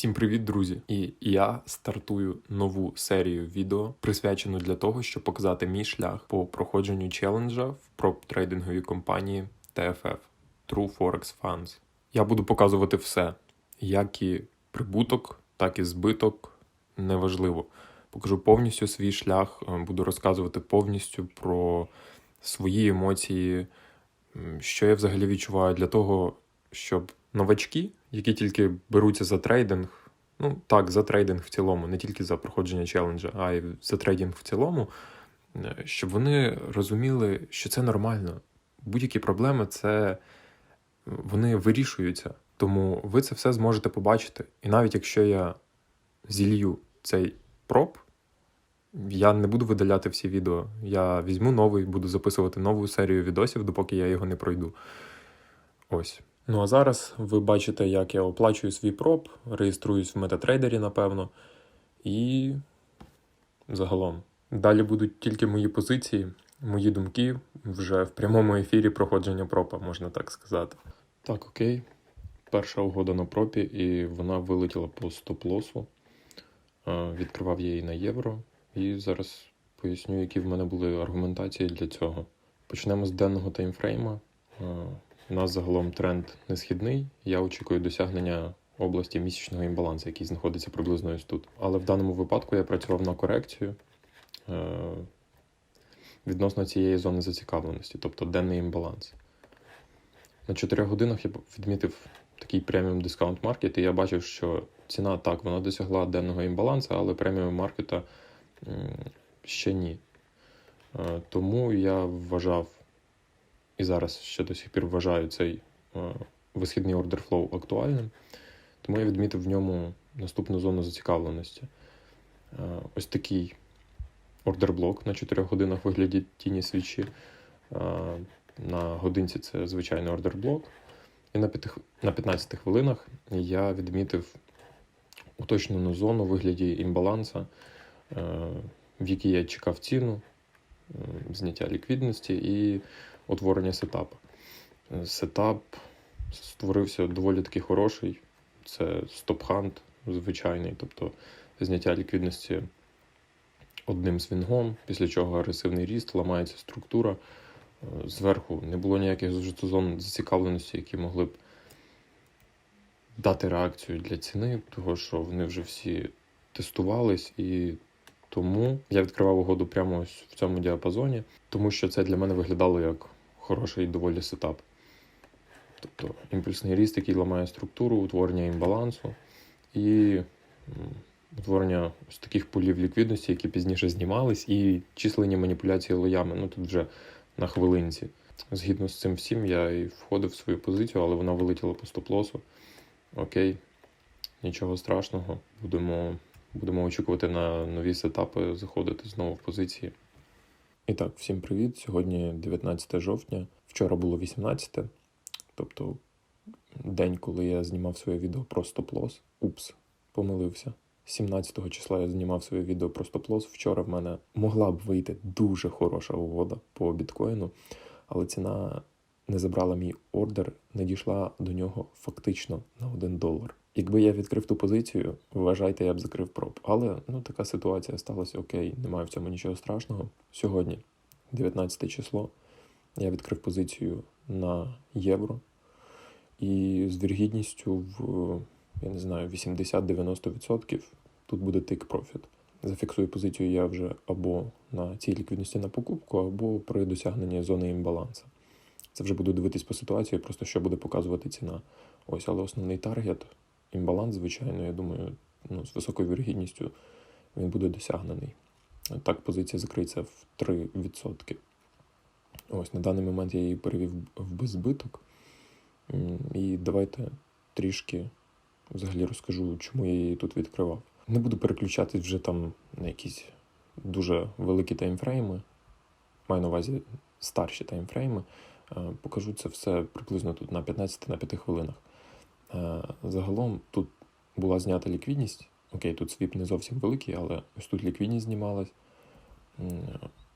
Всім привіт, друзі! І я стартую нову серію відео, присвячену для того, щоб показати мій шлях по проходженню челенджа в проп-трейдинговій компанії TFF True Forex Funds. Я буду показувати все, як і прибуток, так і збиток. Неважливо. Покажу повністю свій шлях, е, буду розказувати повністю про свої емоції, що я взагалі відчуваю для того, щоб новачки, які тільки беруться за трейдинг, ну так, за трейдинг в цілому, не тільки за проходження челенджа, а й за трейдинг в цілому, е, щоб вони розуміли, що це нормально. Будь-які проблеми це вони вирішуються. Тому ви це все зможете побачити. І навіть якщо я зілью цей проб, я не буду видаляти всі відео. Я візьму новий, буду записувати нову серію відосів, допоки я його не пройду. Ось. Ну а зараз ви бачите, як я оплачую свій проб, реєструюсь в метатрейдері, напевно, і загалом. Далі будуть тільки мої позиції, мої думки вже в прямому ефірі проходження пропа, можна так сказати. Так, окей. Перша угода на пропі, і вона вилетіла по стоп-лосу. Е, Відкривав я її на євро. І зараз поясню, які в мене були аргументації для цього. Почнемо з денного таймфрейма. У нас загалом тренд не східний. Я очікую досягнення області місячного імбалансу, який знаходиться приблизно ось тут. Але в даному випадку я працював на корекцію е, відносно цієї зони зацікавленості, тобто денний імбаланс. На 4 годинах я відмітив такий преміум дискаунт маркет, і я бачив, що ціна так, вона досягла денного імбалансу, але преміум маркета ще ні. Е, Тому я вважав і зараз ще до сих пір вважаю цей е, висхідний ордер флоу актуальним. Тому я відмітив в ньому наступну зону зацікавленості. Е, Ось такий ордер-блок на 4 годинах вигляді тіні свічі. Е, На годинці це звичайний ордер-блок. І на, п'яти- на 15 хвилинах я відмітив уточнену зону вигляді імбаланса, в якій я чекав ціну, зняття ліквідності і утворення сетапу. Е, Сетап створився доволі таки хороший. Це стоп-хант звичайний, тобто зняття ліквідності одним свінгом, після чого агресивний ріст, ламається структура. Зверху не було ніяких зон зацікавленості, які могли б дати реакцію для ціни, того що вони вже всі тестувались, і тому я відкривав угоду прямо ось в цьому діапазоні, тому що це для мене виглядало як хороший доволі сетап. Тобто імпульсний ріст, який ламає структуру, утворення імбалансу і утворення ось таких полів ліквідності, які пізніше знімались, і численні маніпуляції лоями. Ну тут вже на хвилинці. Згідно з цим всім, я і входив в свою позицію, але вона вилетіла по стоп-лосу. Окей, нічого страшного. Будемо, будемо очікувати на нові сетапи, заходити знову в позиції. І так, всім привіт. Сьогодні 19 жовтня. Вчора було 18, тобто день, коли я знімав своє відео про стоп-лос. Упс, помилився. 17 числа я знімав своє відео про стоп-лос. Вчора в мене могла б вийти дуже хороша угода по біткоїну, але ціна не забрала мій ордер, не дійшла до нього фактично на 1 долар. Якби я відкрив ту позицію, вважайте, я б закрив проб. Але ну така ситуація сталася окей, немає в цьому нічого страшного. Сьогодні, 19 число, я відкрив позицію на євро і з віргідністю в я не знаю, 80-90% тут буде тик профіт. Зафіксую позицію я вже або на цій ліквідності на покупку, або при досягненні зони імбалансу. Це вже буду дивитись по ситуації, просто що буде показувати ціна. Ось, але основний таргет, імбаланс, звичайно, я думаю, ну, з високою вірогідністю він буде досягнений. Так, позиція закриється в 3%. Ось на даний момент я її перевів в беззбиток. І давайте трішки взагалі розкажу, чому я її тут відкривав. Не буду переключатись вже там на якісь дуже великі таймфрейми. Маю на увазі старші таймфрейми. Е, Покажу це все приблизно тут на 15 на 5 хвилинах. Е, Загалом тут була знята ліквідність. Окей, тут свіп не зовсім великий, але ось тут ліквідність знімалась.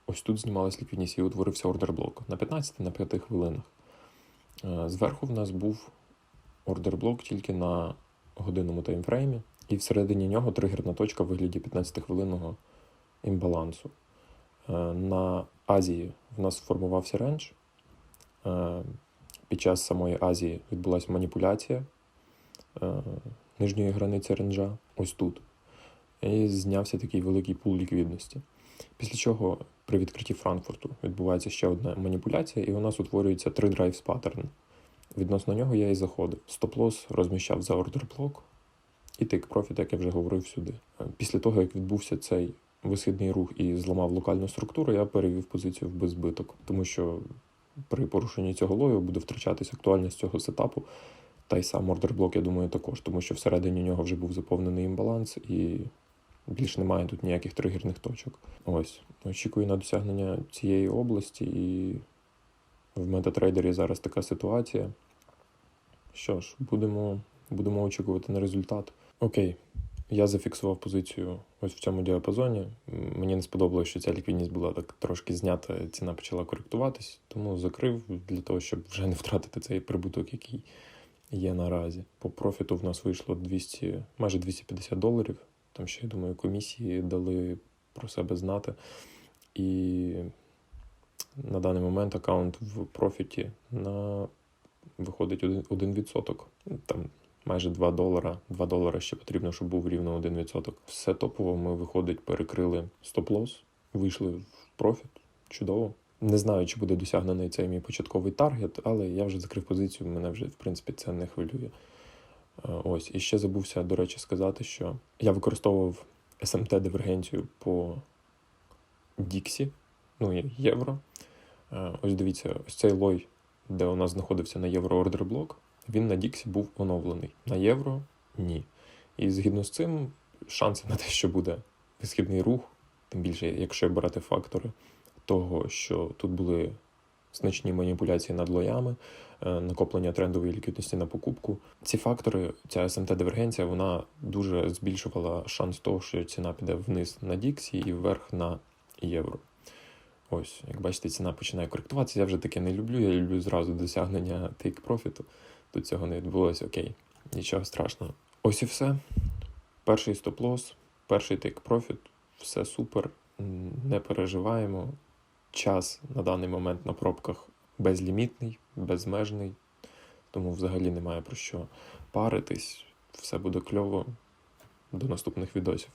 Ось тут знімалась ліквідність і утворився ордерблок на 15 на 5 хвилинах. Е, Зверху в нас був ордерблок тільки на годинному таймфреймі, і всередині нього тригерна точка в вигляді 15-хвилинного імбалансу. Е, На Азії в нас сформувався рендж. Під час самої Азії відбулася маніпуляція нижньої границі ренджа, ось тут. І знявся такий великий пул ліквідності. Після чого при відкритті Франкфурту відбувається ще одна маніпуляція, і у нас утворюється три драйвс паттерн. Відносно нього я і заходив. Стоп-лос розміщав за ордер блок і тик профіт, як я вже говорив сюди. Е, Після того, як відбувся цей висхідний рух і зламав локальну структуру, я перевів позицію в беззбиток, тому що при порушенні цього лою буде втрачатись актуальність цього сетапу. Та й сам ордер блок, я думаю, також, тому що всередині нього вже був заповнений імбаланс і більш немає тут ніяких тригерних точок. Ось. Очікую на досягнення цієї області, і в метатрейдері зараз така ситуація. Що ж, будемо, будемо очікувати на результат. Окей, я зафіксував позицію ось в цьому діапазоні. Мені не сподобалося, що ця ліквідність була так трошки знята, ціна почала коректуватись, тому закрив для того, щоб вже не втратити цей прибуток, який є наразі. По профіту в нас вийшло 200, майже 250 доларів. Там ще, я думаю, комісії дали про себе знати. І на даний момент аккаунт в профіті на виходить 1%. Там майже 2 долара. 2 долара ще потрібно, щоб був рівно 1%. Все топово ми виходить, перекрили стоп-лосс, вийшли в профіт. Чудово. Не знаю, чи буде досягнений цей мій початковий таргет, але я вже закрив позицію, мене вже, в принципі, це не хвилює. Е, Ось, і ще забувся, до речі, сказати, що я використовував SMT-дивергенцію по Діксі, ну і євро. Е, Ось дивіться, ось цей лой, де у нас знаходився на євро ордер блок, він на Діксі був оновлений. На євро ні. І згідно з цим, шанси на те, що буде висхідний рух, тим більше, якщо брати фактори того, що тут були значні маніпуляції над лоями, е, накоплення трендової ліквідності на покупку. Ці фактори, ця СМТ-дивергенція, вона дуже збільшувала шанс того, що ціна піде вниз на Діксі і вверх на євро. Ось, як бачите, ціна починає коректуватися. Я вже таке не люблю. Я люблю зразу досягнення take профіту. Тут цього не відбулося. Окей, нічого страшного. Ось і все. Перший стоп-лосс, перший take профіт, все супер. Не переживаємо. Час на даний момент на пробках безлімітний, безмежний, тому взагалі немає про що паритись. Все буде кльово. До наступних відосів.